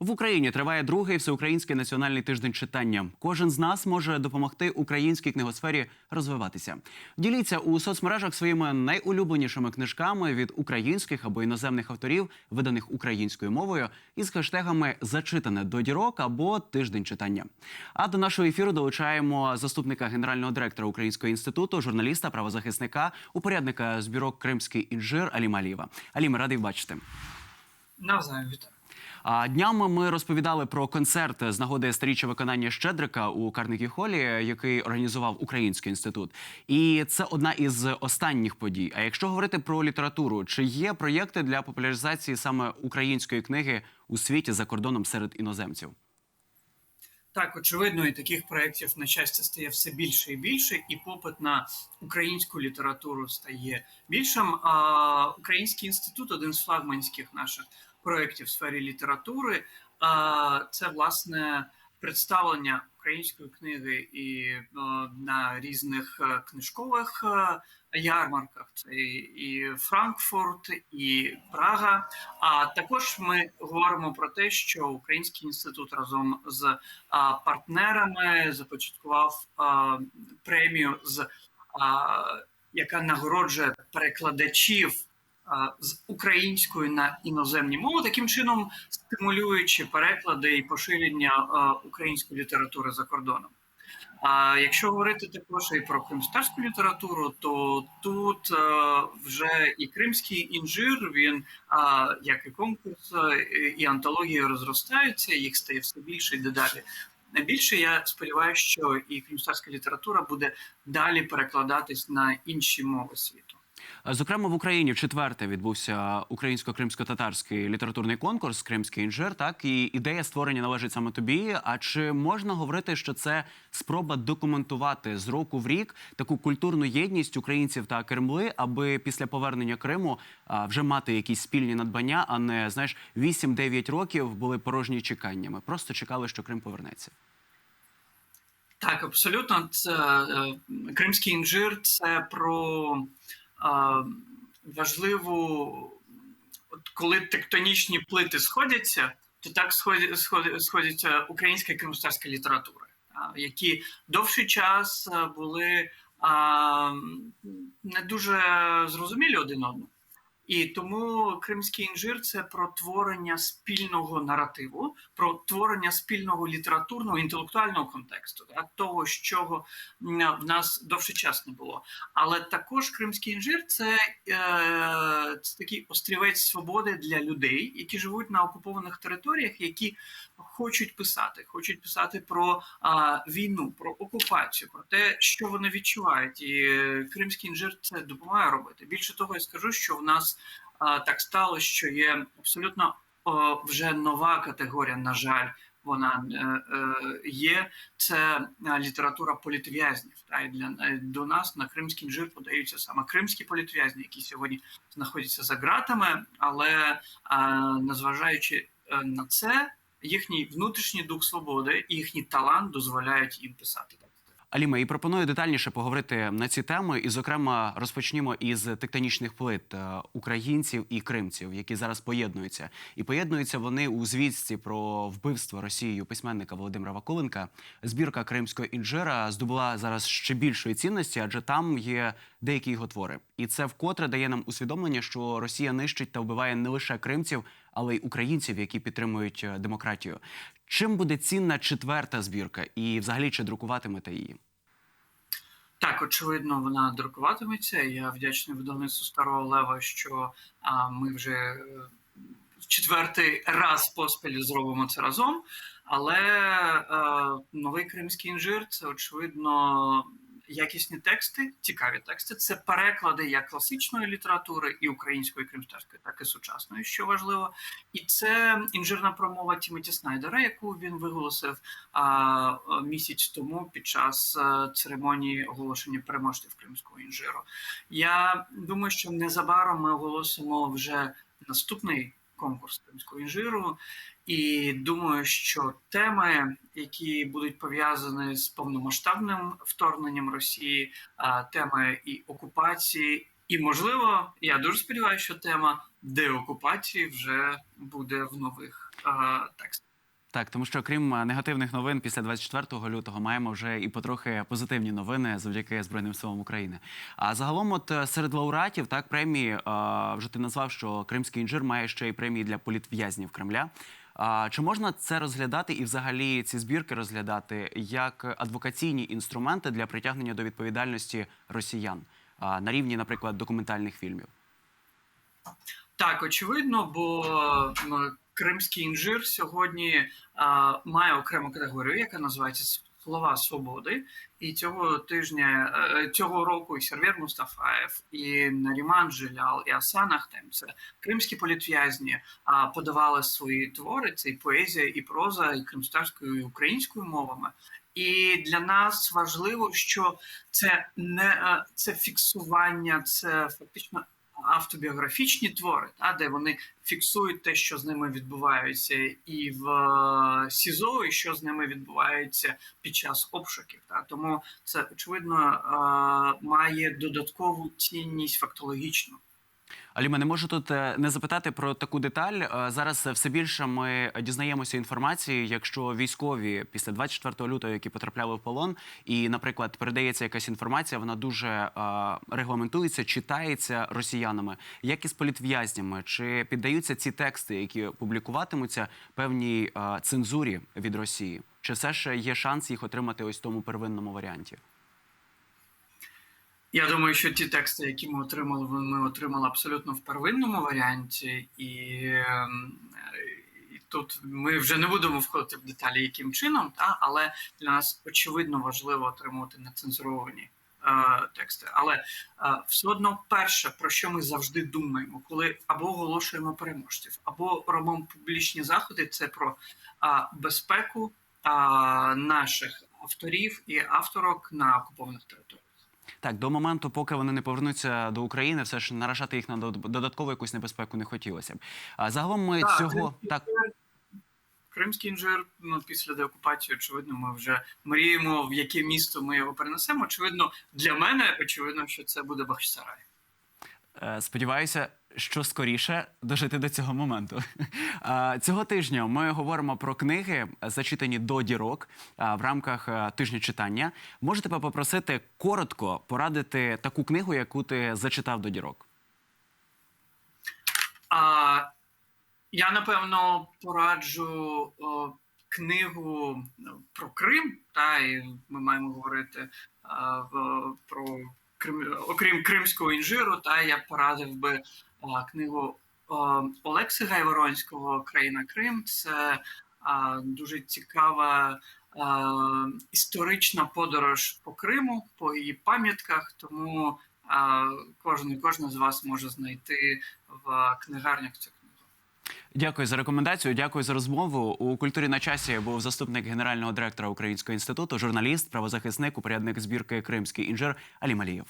В Україні триває другий всеукраїнський національний тиждень читання. Кожен з нас може допомогти українській книгосфері розвиватися. Діліться у соцмережах своїми найулюбленішими книжками від українських або іноземних авторів, виданих українською мовою, із хештегами Зачитане до дірок або тиждень читання. А до нашого ефіру долучаємо заступника генерального директора Українського інституту, журналіста, правозахисника, упорядника збірок Кримський інжир Аліма Алієва. Аліма, радий бачити. Навзаєм вітаю. А днями ми розповідали про концерт з нагоди сторіччя виконання Щедрика у Карнегі Холі, який організував Український інститут. І це одна із останніх подій. А якщо говорити про літературу, чи є проєкти для популяризації саме української книги у світі за кордоном серед іноземців? Так, очевидно, і таких проєктів на щастя стає все більше і більше, і попит на українську літературу стає більшим. А Український інститут один з флагманських наших проєктів в сфері літератури. Це власне представлення української книги і е, на різних е, книжкових е, ярмарках. Це і Франкфурт, і Прага. А також ми говоримо про те, що Український інститут разом з партнерами започаткував премію, з яка нагороджує перекладачів з української на іноземні мови, таким чином стимулюючи переклади і поширення української літератури за кордоном. А якщо говорити також і про кримстарську літературу, то тут вже і кримський інжир, він як і конкурс, і антології розростаються, їх стає все більше і дедалі. Найбільше я сподіваюся, що і кримстарська література буде далі перекладатись на інші мови світу. Зокрема, в Україні в четверте відбувся українсько-кримсько-татарський літературний конкурс Кримський інжир. Так і ідея створення належить саме тобі. А чи можна говорити, що це спроба документувати з року в рік таку культурну єдність українців та Кремли, аби після повернення Криму вже мати якісь спільні надбання, а не знаєш 8-9 років були порожні чеканнями? Просто чекали, що Крим повернеться. Так, абсолютно, це е, кримський інжир це про важливу, от коли тектонічні плити сходяться, то так сходять, сходять, сходяться українська кримстарська література, які довший час були не дуже зрозумілі один одному. І тому кримський інжир це про творення спільного наративу, про творення спільного літературного інтелектуального контексту, так, того, чого в нас довший час не було. Але також кримський інжир це, е, це такий острівець свободи для людей, які живуть на окупованих територіях, які хочуть писати, хочуть писати про а, війну, про окупацію, про те, що вони відчувають. І е, кримський інжир це допомагає робити. Більше того, я скажу, що в нас так стало, що є абсолютно вже нова категорія, на жаль. Вона е, е, є це е, література політв'язнів. Та і для до нас на кримський інжир подаються саме кримські політв'язні, які сьогодні знаходяться за ґратами, але незважаючи на це, їхній внутрішній дух свободи і їхній талант дозволяють їм писати. Аліма, і пропоную детальніше поговорити на ці теми. І, зокрема, розпочнімо із тектонічних плит е, українців і кримців, які зараз поєднуються. І поєднуються вони у звістці про вбивство Росією письменника Володимира Вакуленка. Збірка кримського інжира здобула зараз ще більшої цінності, адже там є деякі його твори. І це вкотре дає нам усвідомлення, що Росія нищить та вбиває не лише кримців, але й українців, які підтримують е, демократію. Чим буде цінна четверта збірка, і взагалі чи друкуватимете її? Так, очевидно, вона друкуватиметься. Я вдячний видавництву старого лева, що а, ми вже е, четвертий раз поспіль зробимо це разом. Але е, новий кримський інжир це очевидно якісні тексти, цікаві тексти. Це переклади як класичної літератури і української, і кримстарської, так і сучасної, що важливо. І це інжирна промова Тімоті Снайдера, яку він виголосив а, місяць тому під час церемонії оголошення переможців кримського інжиру. Я думаю, що незабаром ми оголосимо вже наступний конкурс кримського інжиру. І думаю, що теми, які будуть пов'язані з повномасштабним вторгненням Росії, теми і окупації, і можливо, я дуже сподіваюся, що тема деокупації вже буде в нових текстах. Так, тому що крім е, негативних новин після 24 лютого маємо вже і потрохи позитивні новини завдяки Збройним силам України. А загалом, от е, серед лауреатів, так премії е, вже ти назвав, що Кримський інжир має ще й премії для політв'язнів Кремля. Чи можна це розглядати і взагалі ці збірки розглядати як адвокаційні інструменти для притягнення до відповідальності росіян на рівні, наприклад, документальних фільмів? Так, очевидно, бо кримський інжир сьогодні а, має окрему категорію, яка називається слова свободи. І цього тижня е, цього року і Сервєр Мустафаєв, і Наріман Джилял, і Асан Ахтем, це кримські політв'язні, подавали свої твори. Це і поезія, і проза, і кримстарською, і українською мовами. І для нас важливо, що це не е, це фіксування, це фактично автобіографічні твори, та, де вони фіксують те, що з ними відбувається, і в е, СІЗО, і що з ними відбувається під час обшуків. Та. Тому це очевидно е, має додаткову цінність фактологічну. Аліма, не можу тут е, не запитати про таку деталь. Е, Зараз все більше ми дізнаємося інформації, якщо військові після 24 лютого, які потрапляли в полон, і, наприклад, передається якась інформація, вона дуже е, регламентується, читається росіянами, як з політв'язнями, чи піддаються ці тексти, які публікуватимуться певній цензурі від Росії? Чи все ж є шанс їх отримати ось в тому первинному варіанті? Я думаю, що ті тексти, які ми отримали, ми отримали абсолютно в первинному варіанті, і, ем, і тут ми вже не будемо входити в деталі, яким чином, та але для нас очевидно важливо отримувати нецензуровані е, тексти. Але е, все одно, перше, про що ми завжди думаємо, коли або оголошуємо переможців, або робимо публічні заходи, це про е, безпеку е, наших авторів і авторок на окупованих територіях. Так, до моменту, поки вони не повернуться до України, все ж наражати їх на додаткову якусь небезпеку не хотілося б. А загалом ми Так, цього Кримський так. Кримський інжир, ну після деокупації, очевидно, ми вже мріємо, в яке місто ми його перенесемо. Очевидно, для мене очевидно, що це буде Бахчисарай. Е, Сподіваюся, що скоріше дожити до цього моменту. Цього тижня ми говоримо про книги, зачитані до дірок в рамках тижня читання. Можете попросити коротко порадити таку книгу, яку ти зачитав до дірок. А, я напевно пораджу о, книгу про Крим, та і ми маємо говорити а, про Крим, окрім кримського інжиру, та я порадив би а, книгу а, Олекси Гайворонського Країна Крим. Це а, дуже цікава. а, Історична подорож по Криму, по її пам'ятках, тому а, кожен кожна з вас може знайти в книгарнях цю. Дякую за рекомендацію. Дякую за розмову. У культурі на часі був заступник генерального директора Українського інституту, журналіст, правозахисник, упорядник збірки Кримський інжир Алі Малієв.